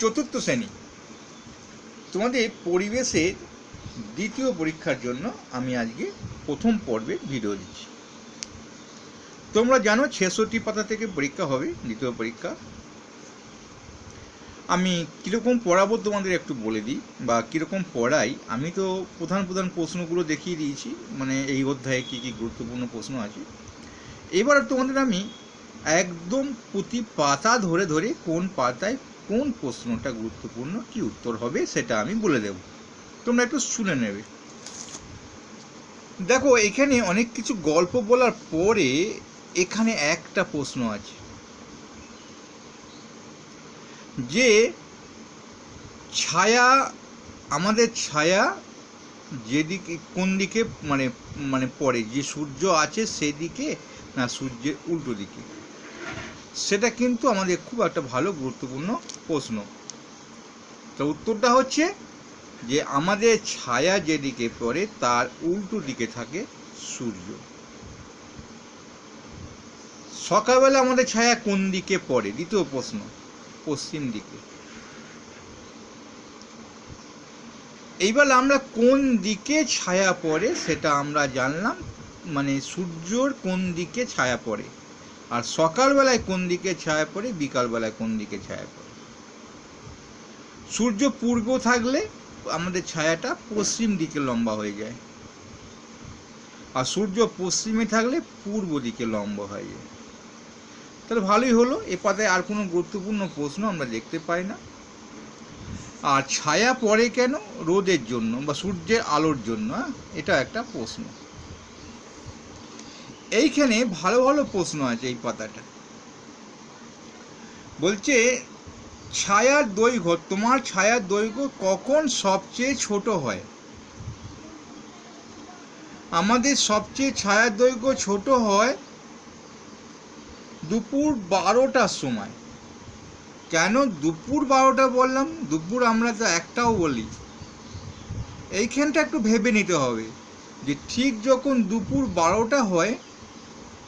চতুর্থ শ্রেণি। তোমাদের পরিবেশের দ্বিতীয় পরীক্ষার জন্য আমি আজকে প্রথম পর্বে ভিডিও দিচ্ছি। তোমরা জানো ছেষট্টি পাতা থেকে পরীক্ষা হবে, দ্বিতীয় পরীক্ষা। আমি কীরকম পড়াবো তোমাদের একটু বলে দিই, বা কীরকম পড়াই, আমি তো প্রধান প্রধান প্রশ্নগুলো দেখিয়ে দিয়েছি মানে এই অধ্যায়ে কী কী গুরুত্বপূর্ণ প্রশ্ন আছে। এবার তোমাদের আমি একদম প্রতি পাতা ধরে ধরে কোন পাতায় কোন প্রশ্নটা গুরুত্বপূর্ণ, কি উত্তর হবে সেটা আমি বলে দেব। তোমরা একটু শুনে নেবে। দেখো, এখানে অনেক কিছু গল্প বলার পরে এখানে একটা প্রশ্ন আছে। যে, ছায়া, আমাদের ছায়া যেদিকে, কোন দিকে মানে মানে পড়ে? যে সূর্য আছে সেদিকে না সূর্যের উল্টো দিকে? সেটা কিন্তু আমাদের খুব একটা ভালো গুরুত্বপূর্ণ প্রশ্ন। তো উত্তরটা হচ্ছে যে আমাদের ছায়া যেদিকে পড়ে তার উল্টো দিকে থাকে সূর্য। সকালবেলা আমাদের ছায়া কোন দিকে পড়ে? দ্বিতীয় প্রশ্ন, পশ্চিম দিকে। এইবার আমরা কোন দিকে ছায়া পড়ে সেটা আমরা জানলাম মানে সূর্যর কোন দিকে ছায়া পড়ে? আর সকালবেলায় কোন দিকে ছায়া পড়ে, বিকালবেলায় কোন দিকে ছায়া পড়ে? সূর্য পূর্ব থাকলে আমাদের ছায়াটা পশ্চিম দিকে লম্বা হয়ে যায়। আর সূর্য পশ্চিমে থাকলে পূর্ব দিকে লম্বা হয়ে যায়। তাহলে ভালোই হলো। এ পাতায় আর কোনো গুরুত্বপূর্ণ প্রশ্ন আমরা দেখতে পাই না। আর ছায়া পড়ে কেন? রোদের জন্য বা সূর্যের আলোর জন্য হ্যাঁ? এটা একটা প্রশ্ন। এইখানে ভালো ভালো প্রশ্ন আছে এই পাতাটা। বলছে, ছায়ার দৈর্ঘ্য, তোমার ছায়ার দৈর্ঘ্য কখন সবচেয়ে ছোট হয়? আমাদের সবচেয়ে ছায়ার দৈর্ঘ্য ছোট হয় দুপুর বারোটার সময়। কেন দুপুর বারোটা বললাম? দুপুর আমরা তো একটাও বলি। এইখানটা একটু ভেবে নিতে হবে যে ঠিক যখন দুপুর বারোটা হয়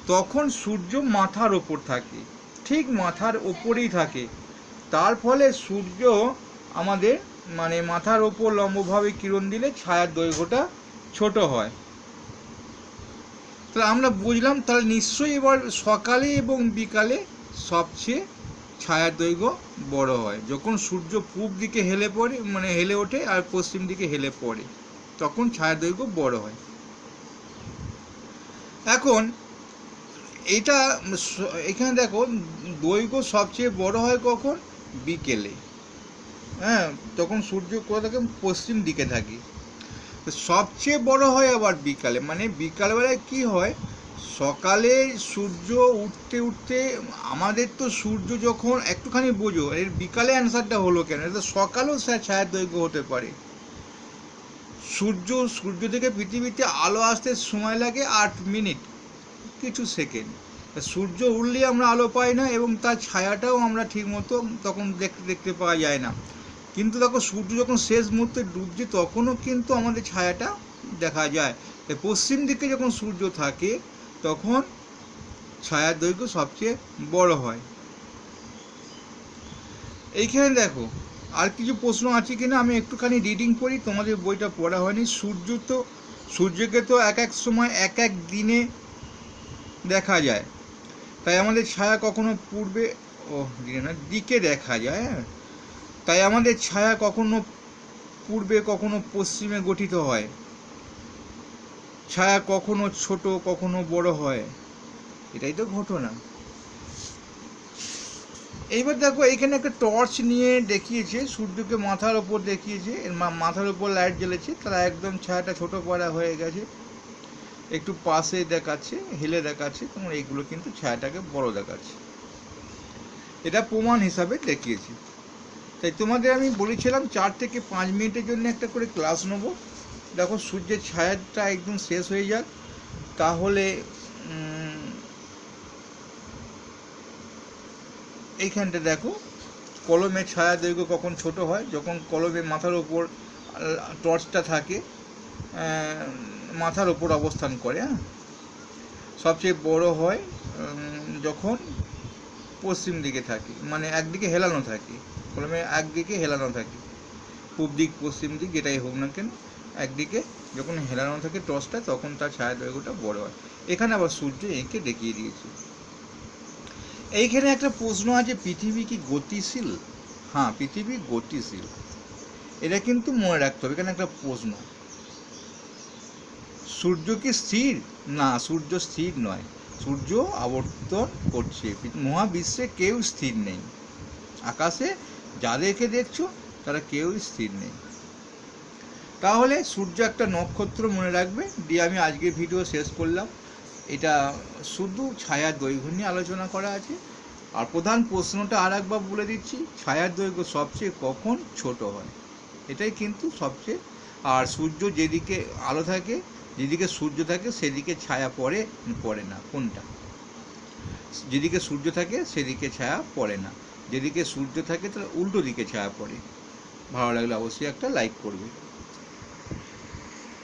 তখন সূর্য মাথার ওপর থাকে, ঠিক মাথার ওপরেই থাকে। তার ফলে সূর্য আমাদের মানে মাথার ওপর লম্বভাবে কিরণ দিলে ছায়ার দৈর্ঘ্যটা ছোট হয়। তাহলে আমরা বুঝলাম, তাহলে নিশ্চয়ই এবার সকালে এবং বিকালে সবচেয়ে ছায়ার দৈর্ঘ্য বড় হয়। যখন সূর্য পূব দিকে হেলে পড়ে মানে হেলে ওঠে আর পশ্চিম দিকে হেলে পড়ে, তখন ছায়ার দৈর্ঘ্য বড় হয়। এখন এটা এখানে দেখো, দৈর্ঘ্য সবচেয়ে বড় হয় কখন? বিকেলে। হ্যাঁ তখন সূর্য কোথা থাকে? পশ্চিম দিকে থাকে। সবচেয়ে বড় হয় আবার বিকালে। মানে বিকালবেলায় কি হয়? সকালে সূর্য উঠতে উঠতে, আমাদের তো সূর্য যখন একটুখানি বোঝো, এর বিকালে অ্যান্সারটা হলো কেন? এটা সকালেও ছায়ার দৈর্ঘ্য হতে পারে। সূর্য সূর্য থেকে পৃথিবীতে আলো আসতে সময় লাগে আট মিনিট। কিছু সেকেন্ড সূর্য উঠলে আমরা আলো পাই না এবং তার ছায়াটাও আমরা ঠিকমতো তখন দেখতে দেখতে পাওয়া যায় না। কিন্তু দেখো, সূর্য যখন শেষ মুহূর্তে ডুবছে তখনও কিন্তু আমাদের ছায়াটা দেখা যায়। তাই পশ্চিম দিকে যখন সূর্য থাকে, তখন ছায়ার দৈর্ঘ্য সবচেয়ে বড় হয়। এইখানে দেখো, আর কিছু প্রশ্ন আছে কিনা? আমি একটুখানি রিডিং করি, তোমাদের বইটা পড়া হয়নি। সূর্য তো, সূর্যকে তো এক এক সময়, এক এক দিনে দেখা যায়। তাই আমাদের ছায়া কখনো পূর্বে, ও না, দিকে দেখা যায় হ্যাঁ? তাই আমাদের ছায়া কখনো পূর্বে, কখনো পশ্চিমে গঠিত হয়। ছায়া কখনো ছোট, কখনো বড় হয়। এটাই তো ঘটনা। এইবার দেখো এখানে একটা টর্চ নিয়ে দেখিয়েছে, সূর্যকে মাথার ওপর দেখিয়েছে মাথার ওপর লাইট জ্বেলেছে, তারা একদম ছায়াটা ছোট করা হয়ে গেছে। একটু পাশে দেখাচ্ছে, হেলে দেখাচ্ছে তোমার এইগুলো কিন্তু ছায়াটাকে বড় দেখাচ্ছে। এটা প্রমাণ হিসাবে দেখিয়েছি। তাই তোমাদের আমি বলেছিলাম, চার থেকে পাঁচ মিনিটের জন্য একটা করে ক্লাস নেব। দেখো, সূর্যের ছায়াটা একদম শেষ হয়ে যাক। তাহলে এইখানটা দেখো কলমের ছায়া দৈর্ঘ্য কখন ছোট হয়, যখন কলমে মাথার ওপর টর্চটা থাকে মাথার ওপর অবস্থান করে হ্যাঁ? সবচেয়ে বড় হয় যখন পশ্চিম দিকে থাকে মানে একদিকে হেলানো থাকে কলমে একদিকে হেলানো থাকে। পূব দিক, পশ্চিম দিক, যেটাই হোক না কেন, একদিকে যখন হেলানো থাকে টসটা, তখন তার ছায়া দৈর্ঘ্যটা বড় হয়। এখানে আবার সূর্য এঁকে দেখিয়ে দিয়েছে। এইখানে একটা প্রশ্ন আছে, পৃথিবী কি গতিশীল? হ্যাঁ পৃথিবী গতিশীল। এটা কিন্তু মনে রাখতে হবে, এখানে একটা প্রশ্ন। সূর্য কি স্থির? না, সূর্য স্থির নয়। সূর্য আবর্তন করছে। মহাবিশ্বে কেউ স্থির নেই। আকাশে যাদেরকে দেখছ, তারা কেউই স্থির নেই। তাহলে সূর্য একটা নক্ষত্র মনে রাখবে দিয়ে আমি আজকের ভিডিও শেষ করলাম। এটা শুধু ছায়ার দৈর্ঘ্য নিয়ে আলোচনা করা আছে। আর প্রধান প্রশ্নটা আর একবার বলে দিচ্ছি, ছায়ার দৈর্ঘ্য সবচেয়ে কখন ছোট হয়? এটাই কিন্তু সবচেয়ে আর সূর্য যেদিকে আলো থাকে যেদিকে সূর্য থাকে, সেদিকে ছায়া পড়ে পড়ে না। কোনটা? যেদিকে সূর্য থাকে, সেদিকে ছায়া পড়ে না। যেদিকে সূর্য থাকে, তাহলে উল্টো দিকে ছায়া পড়ে। ভালো লাগলে অবশ্যই একটা লাইক করবে।